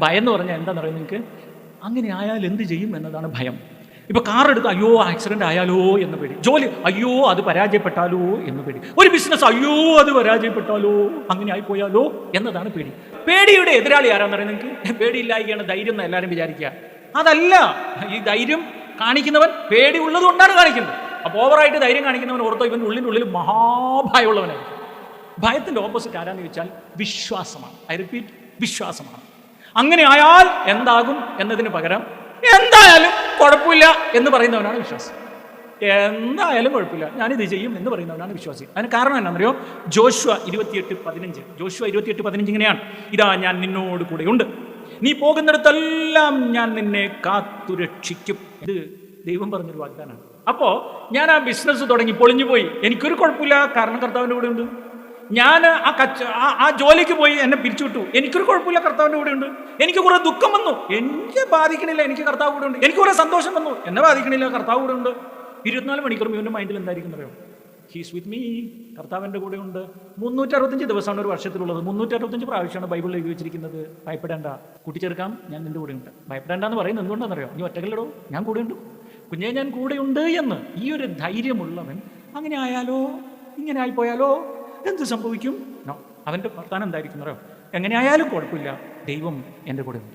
ഭയം എന്ന് പറഞ്ഞാൽ എന്താണെന്ന് പറയുന്നത് നിങ്ങൾക്ക്? അങ്ങനെ ആയാൽ എന്ത് ചെയ്യും എന്നതാണ് ഭയം. ഇപ്പോൾ കാർ എടുത്ത് അയ്യോ ആക്സിഡന്റ് ആയാലോ എന്ന് പേടി. ജോലി അയ്യോ അത് പരാജയപ്പെട്ടാലോ എന്ന് പേടി. ഒരു ബിസിനസ് അയ്യോ അത് പരാജയപ്പെട്ടാലോ അങ്ങനെ ആയിപ്പോയാലോ പോയാലോ എന്നതാണ് പേടി. പേടിയുടെ എതിരാളി ആരാന്ന് പറയുന്നത് നിങ്ങൾക്ക്? പേടിയില്ലായികയാണ് ധൈര്യം എന്ന് എല്ലാവരും വിചാരിക്കുക. അതല്ല ഈ ധൈര്യം കാണിക്കുന്നവൻ പേടി ഉള്ളത് കൊണ്ടാണ് കാണിക്കുന്നത്. അപ്പോൾ ഓവറായിട്ട് ധൈര്യം കാണിക്കുന്നവൻ ഓർത്തോ ഇവൻ ഉള്ളിനുള്ളിൽ മഹാഭയമുള്ളവനായിരിക്കും. ഭയത്തിന്റെ ഓപ്പോസിറ്റ് ആരാന്ന് ചോദിച്ചാൽ വിശ്വാസമാണ്. ഐ റിപ്പീറ്റ് വിശ്വാസമാണ്. അങ്ങനെ ആയാൽ എന്താകും എന്നതിന് പകരം എന്തായാലും കുഴപ്പമില്ല എന്ന് പറയുന്നവനാണ് വിശ്വാസി. എന്തായാലും കുഴപ്പമില്ല. ഞാനിത് ചെയ്യും എന്ന് പറയുന്നവനാണ് വിശ്വാസി. അതിന് കാരണം എന്താണെന്നറിയോ? ജോഷ്വ ഇരുപത്തിയെട്ട് പതിനഞ്ച്. ജോഷ്വ ഇരുപത്തിയെട്ട് പതിനഞ്ച് ഇങ്ങനെയാണ്. ഇതാ ഞാൻ നിന്നോട് കൂടെയുണ്ട്. നീ പോകുന്നിടത്തെല്ലാം ഞാൻ നിന്നെ കാത്തുരക്ഷിക്കും. ഇത് ദൈവം പറഞ്ഞൊരു വാഗ്ദാനമാണ്. അപ്പോൾ ഞാൻ ആ ബിസിനസ് തുടങ്ങി പൊളിഞ്ഞു പോയി എനിക്കൊരു കുഴപ്പമില്ല. കാരണം കർത്താവിന്റെ കൂടെ ഉണ്ട് ഞാൻ ആ കച്ച ആ- ജോലിക്ക് പോയി എന്നെ പിരിച്ചുവിട്ടു. എനിക്കൊരു കുഴപ്പമില്ല കർത്താവിന്റെ കൂടെ ഉണ്ട്. എനിക്ക് കുറേ ദുഃഖം വന്നു. എന്നെ ബാധിക്കണില്ല എനിക്ക് കർത്താവ് കൂടെ ഉണ്ട്. എനിക്ക് കുറേ സന്തോഷം വന്നു. എന്നെ ബാധിക്കണില്ല കർത്താവ് കൂടെ ഉണ്ട്. ഇരുപത്തിനാല് മണിക്കൂർ ഇവന്റെ മൈൻഡിൽ എന്തായിരിക്കും അറിയാം ഹീസ് വിത്ത് മീ കർത്താവിന്റെ കൂടെ ഉണ്ട്. മുന്നൂറ്ററുപത്തഞ്ച് ദിവസമാണ് ഒരു വർഷത്തിലുള്ളത്. മുന്നൂറ്ററുപത്തഞ്ച് പ്രാവശ്യമാണ് ബൈബിളിൽ എഴുതി വെച്ചിരിക്കുന്നത്. ഭയപ്പെടേണ്ട. കൂട്ടിച്ചേർക്കാം. ഞാൻ നിന്റെ കൂടെ ഉണ്ട്. ഭയപ്പെടേണ്ട എന്ന് പറയുന്നത് എന്തുകൊണ്ടാണെന്നറിയോ? നീ ഒറ്റക്കല്ലടോ. ഞാൻ കൂടെ ഉണ്ട്. കുഞ്ഞെ ഞാൻ കൂടെ ഉണ്ട് എന്ന് ഈ ഒരു ധൈര്യമുള്ളവൻ അങ്ങനെ ആയാലോ? ഇങ്ങനെ ആയിപ്പോയാലോ? എന്ത് സംഭവിക്കും? അവന്റെ വർത്താനം എന്തായിരിക്കും എങ്ങനെയായാലും കുഴപ്പമില്ല. ദൈവം എന്റെ കൂടെ ഉണ്ട്.